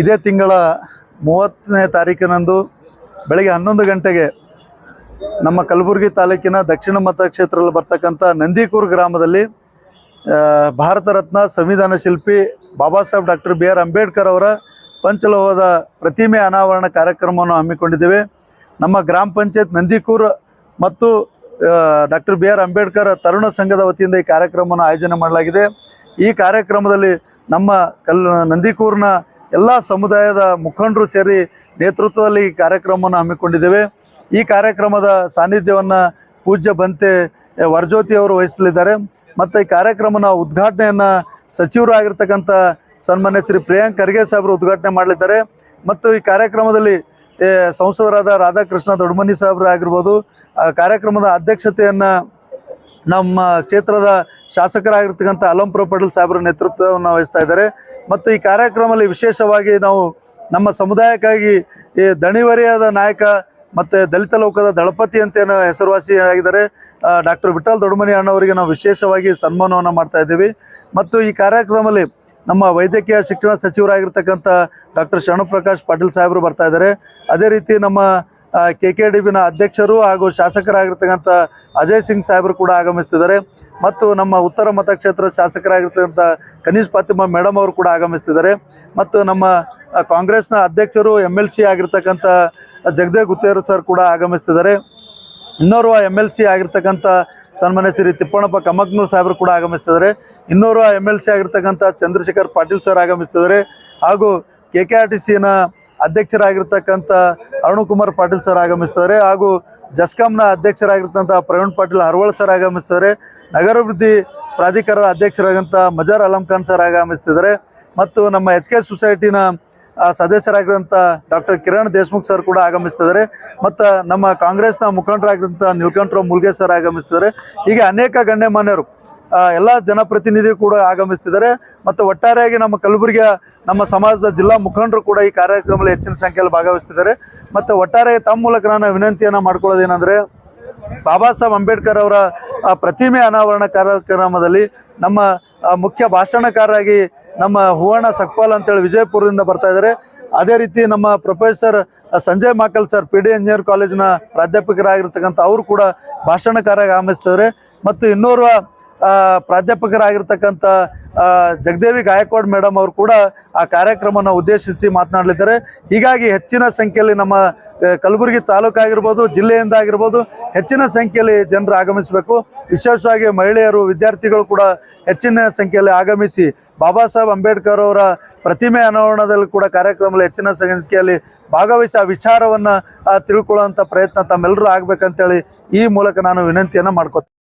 ಇದೇ ತಿಂಗಳ ಮೂವತ್ತನೇ ತಾರೀಕಿನಂದು ಬೆಳಗ್ಗೆ ಹನ್ನೊಂದು ಗಂಟೆಗೆ ನಮ್ಮ ಕಲಬುರಗಿ ತಾಲೂಕಿನ ದಕ್ಷಿಣ ಮತಕ್ಷೇತ್ರದಲ್ಲಿ ಬರ್ತಕ್ಕಂಥ ನಂದಿಕೂರು ಗ್ರಾಮದಲ್ಲಿ ಭಾರತ ರತ್ನ ಸಂವಿಧಾನ ಶಿಲ್ಪಿ Baba Saheb doctor B R Ambedkar ಅವರ ಪಂಚಲೋಹದ ಪ್ರತಿಮೆ ಅನಾವರಣ ಕಾರ್ಯಕ್ರಮವನ್ನು ಹಮ್ಮಿಕೊಂಡಿದ್ದೇವೆ. ನಮ್ಮ ಗ್ರಾಮ ಪಂಚಾಯತ್ ನಂದಿಕೂರು ಮತ್ತು ಡಾಕ್ಟರ್ ಬಿ ಆರ್ ಅಂಬೇಡ್ಕರ್ ತರುಣ ಸಂಘದ ವತಿಯಿಂದ ಈ ಕಾರ್ಯಕ್ರಮವನ್ನು ಆಯೋಜನೆ ಮಾಡಲಾಗಿದೆ. ಈ ಕಾರ್ಯಕ್ರಮದಲ್ಲಿ ನಮ್ಮ ಕಲ್ ನಂದಿಕೂರಿನ ಎಲ್ಲ ಸಮುದಾಯದ ಮುಖಂಡರು ಸೇರಿ ನೇತೃತ್ವದಲ್ಲಿ ಈ ಕಾರ್ಯಕ್ರಮವನ್ನು ಹಮ್ಮಿಕೊಂಡಿದ್ದೇವೆ. ಈ ಕಾರ್ಯಕ್ರಮದ ಸಾನ್ನಿಧ್ಯವನ್ನು ಪೂಜ್ಯ ಬಂತೆ ವರಜ್ಯೋತಿ ಅವರು ವಹಿಸಲಿದ್ದಾರೆ. ಮತ್ತು ಈ ಕಾರ್ಯಕ್ರಮನ ಉದ್ಘಾಟನೆಯನ್ನು ಸಚಿವರು ಆಗಿರ್ತಕ್ಕಂಥ ಸನ್ಮಾನ್ಯ ಶ್ರೀ ಪ್ರಿಯಾಂಕ್ ಖರ್ಗೆ ಸಾಹೇಬರು ಉದ್ಘಾಟನೆ ಮಾಡಲಿದ್ದಾರೆ. ಮತ್ತು ಈ ಕಾರ್ಯಕ್ರಮದಲ್ಲಿ ಸಂಸದರಾದ ರಾಧಾಕೃಷ್ಣ ದೊಡ್ಡಮನಿ ಸಾಹೇಬ್ರು ಆಗಿರ್ಬೋದು. ಕಾರ್ಯಕ್ರಮದ ಅಧ್ಯಕ್ಷತೆಯನ್ನು ನಮ್ಮ ಕ್ಷೇತ್ರದ ಶಾಸಕರಾಗಿರ್ತಕ್ಕಂಥ ಅಲಂಪುರ ಪಟೇಲ್ ಸಾಹೇಬರ ನೇತೃತ್ವವನ್ನು ವಹಿಸ್ತಾ ಇದ್ದಾರೆ. ಮತ್ತು ಈ ಕಾರ್ಯಕ್ರಮದಲ್ಲಿ ವಿಶೇಷವಾಗಿ ನಾವು ನಮ್ಮ ಸಮುದಾಯಕ್ಕಾಗಿ ಈ ದಣಿವರಿಯಾದ ನಾಯಕ ಮತ್ತು ದಲಿತ ಲೋಕದ ದಳಪತಿ ಅಂತ ಏನು ಹೆಸರುವಾಸಿಯಾಗಿದ್ದಾರೆ. ಡಾಕ್ಟರ್ ವಿಠಲ್ ದೊಡ್ಡಮನಿ ಅಣ್ಣವರಿಗೆ ನಾವು ವಿಶೇಷವಾಗಿ ಸನ್ಮಾನವನ್ನು ಮಾಡ್ತಾ ಇದ್ದೀವಿ. ಮತ್ತು ಈ ಕಾರ್ಯಕ್ರಮದಲ್ಲಿ ನಮ್ಮ ವೈದ್ಯಕೀಯ ಶಿಕ್ಷಣ ಸಚಿವರಾಗಿರ್ತಕ್ಕಂಥ ಡಾಕ್ಟರ್ ಶರಣಪ್ರಕಾಶ್ ಪಾಟೀಲ್ ಸಾಹೇಬರು ಬರ್ತಾ ಇದ್ದಾರೆ. ಅದೇ ರೀತಿ ನಮ್ಮ ಕೆ ಕೆ ಡಿ ಬಿನ ಅಧ್ಯಕ್ಷರು ಹಾಗೂ ಶಾಸಕರಾಗಿರ್ತಕ್ಕಂಥ ಅಜಯ್ ಸಿಂಗ್ ಸಾಹೇಬರು ಕೂಡ ಆಗಮಿಸ್ತಿದ್ದಾರೆ. ಮತ್ತು ನಮ್ಮ ಉತ್ತರ ಮತಕ್ಷೇತ್ರ ಶಾಸಕರಾಗಿರ್ತಕ್ಕಂಥ ಕನೀಶ್ ಫಾತಿಮಾ ಮೇಡಮ್ ಅವರು ಕೂಡ ಆಗಮಿಸ್ತಿದ್ದಾರೆ. ಮತ್ತು ನಮ್ಮ ಕಾಂಗ್ರೆಸ್ನ ಅಧ್ಯಕ್ಷರು ಎಂ ಎಲ್ ಸಿ ಆಗಿರ್ತಕ್ಕಂಥ ಜಗದೇವ್ ಗುತ್ತೇರು ಸರ್ ಕೂಡ ಆಗಮಿಸ್ತಿದ್ದಾರೆ. ಇನ್ನೋರ್ವ ಎಂ ಎಲ್ ಸಿ ಆಗಿರ್ತಕ್ಕಂಥ ಸನ್ಮಾನ್ಯ ಶ್ರೀ ತಿಪ್ಪಣ್ಣಪ್ಪ ಕಮಕ್ನೂರ್ ಸಾಹೇಬರು ಕೂಡ ಆಗಮಿಸ್ತಿದ್ದಾರೆ. ಇನ್ನೋರ್ವ ಎಂ ಎಲ್ ಸಿ ಆಗಿರ್ತಕ್ಕಂಥ ಚಂದ್ರಶೇಖರ್ ಪಾಟೀಲ್ ಸರ್ ಆಗಮಿಸ್ತಿದ್ದಾರೆ. ಹಾಗೂ ಕೆ ಕೆ ಆರ್ ಟಿ ಸಿನ ಅಧ್ಯಕ್ಷರಾಗಿರ್ತಕ್ಕಂಥ ಅರುಣಕುಮಾರ್ ಪಾಟೀಲ್ ಸರ್ ಆಗಮಿಸ್ತಾರೆ ಹಾಗೂ ಜಸ್ಕಾಂನ ಅಧ್ಯಕ್ಷರಾಗಿರ್ತಕ್ಕಂಥ ಪ್ರವೀಣ್ ಪಾಟೀಲ್ ಹರವಳ್ ಸರ್ ಆಗಮಿಸ್ತಾರೆ. ನಗರಾಭಿವೃದ್ಧಿ ಪ್ರಾಧಿಕಾರದ ಅಧ್ಯಕ್ಷರಾಗಂಥ ಮಜಾರ್ ಅಲಂ ಖಾನ್ ಸರ್ ಆಗಮಿಸ್ತಿದ್ದಾರೆ. ಮತ್ತು ನಮ್ಮ ಎಚ್ ಕೆ ಸೊಸೈಟಿನ ಆ, ಸದಸ್ಯರಾಗಿರುವಂಥ ಡಾಕ್ಟರ್ ಕಿರಣ್ ದೇಶ್ಮುಖ್ ಸರ್ ಕೂಡ ಆಗಮಿಸ್ತಿದ್ದಾರೆ. ಮತ್ತು ನಮ್ಮ ಕಾಂಗ್ರೆಸ್ನ ಮುಖಂಡರಾಗಿರುವಂಥ ನೀಲ್ಕಂಠರಾವ್ ಮುಲ್ಗೆ ಸರ್ ಆಗಮಿಸ್ತಿದ್ದಾರೆ. ಹೀಗೆ ಅನೇಕ ಗಣ್ಯಮಾನ್ಯರು ಎಲ್ಲ ಜನಪ್ರತಿನಿಧಿಗಳು ಕೂಡ ಆಗಮಿಸ್ತಿದ್ದಾರೆ. ಮತ್ತು ಒಟ್ಟಾರೆಯಾಗಿ ನಮ್ಮ ಕಲಬುರಗಿಯ ನಮ್ಮ ಸಮಾಜದ ಜಿಲ್ಲಾ ಮುಖಂಡರು ಕೂಡ ಈ ಕಾರ್ಯಕ್ರಮದಲ್ಲಿ ಹೆಚ್ಚಿನ ಸಂಖ್ಯೆಯಲ್ಲಿ ಭಾಗವಹಿಸ್ತಿದ್ದಾರೆ. ಮತ್ತು ಒಟ್ಟಾರೆ ತಮ್ಮ ಮೂಲಕ ನಾನು ವಿನಂತಿಯನ್ನು ಮಾಡ್ಕೊಳ್ಳೋದೇನೆಂದರೆ, ಬಾಬಾ ಸಾಹೇಬ್ ಅಂಬೇಡ್ಕರ್ ಅವರ ಪ್ರತಿಮೆ ಅನಾವರಣ ಕಾರ್ಯಕ್ರಮದಲ್ಲಿ ನಮ್ಮ ಮುಖ್ಯ ಭಾಷಣಕಾರರಾಗಿ ನಮ್ಮ ಹೂವಣ್ಣ ಸಕ್ಪಾಲ್ ಅಂತೇಳಿ ವಿಜಯಪುರದಿಂದ ಬರ್ತಾ ಇದ್ದಾರೆ. ಅದೇ ರೀತಿ ನಮ್ಮ professor Sanjay Makal sir, P D engineer ಕಾಲೇಜಿನ ಪ್ರಾಧ್ಯಾಪಕರಾಗಿರ್ತಕ್ಕಂಥ ಅವರು ಕೂಡ ಭಾಷಣಕಾರಾಗಿ ಆಗಮಿಸ್ತಿದ್ದಾರೆ. ಮತ್ತು ಇನ್ನೋರ್ವ ಪ್ರಾಧ್ಯಾಪಕರಾಗಿರ್ತಕ್ಕಂಥ ಜಗದೇವಿ ಗಾಯಕ್ವಾಡ್ ಮೇಡಮ್ ಅವರು ಕೂಡ ಆ ಕಾರ್ಯಕ್ರಮನ ಉದ್ದೇಶಿಸಿ ಮಾತನಾಡಲಿದ್ದಾರೆ. ಹೀಗಾಗಿ ಹೆಚ್ಚಿನ ಸಂಖ್ಯೆಯಲ್ಲಿ ನಮ್ಮ ಕಲಬುರಗಿ ತಾಲೂಕು ಆಗಿರ್ಬೋದು, ಜಿಲ್ಲೆಯಿಂದ ಆಗಿರ್ಬೋದು ಹೆಚ್ಚಿನ ಸಂಖ್ಯೆಯಲ್ಲಿ ಜನರು ಆಗಮಿಸಬೇಕು. ವಿಶೇಷವಾಗಿ ಮಹಿಳೆಯರು, ವಿದ್ಯಾರ್ಥಿಗಳು ಕೂಡ ಹೆಚ್ಚಿನ ಸಂಖ್ಯೆಯಲ್ಲಿ ಆಗಮಿಸಿ ಬಾಬಾ ಸಾಹೇಬ್ ಅಂಬೇಡ್ಕರ್ ಅವರ ಪ್ರತಿಮೆ ಅನಾವರಣದಲ್ಲಿ ಕೂಡ ಕಾರ್ಯಕ್ರಮದಲ್ಲಿ ಹೆಚ್ಚಿನ ಸಂಖ್ಯೆಯಲ್ಲಿ ಭಾಗವಹಿಸಿ ಆ ವಿಚಾರವನ್ನು ತಿಳ್ಕೊಳ್ಳುವಂಥ ಪ್ರಯತ್ನ ತಮ್ಮೆಲ್ಲರೂ ಆಗಬೇಕಂತೇಳಿ ಈ ಮೂಲಕ ನಾನು ವಿನಂತಿಯನ್ನು ಮಾಡ್ಕೊತೀನಿ.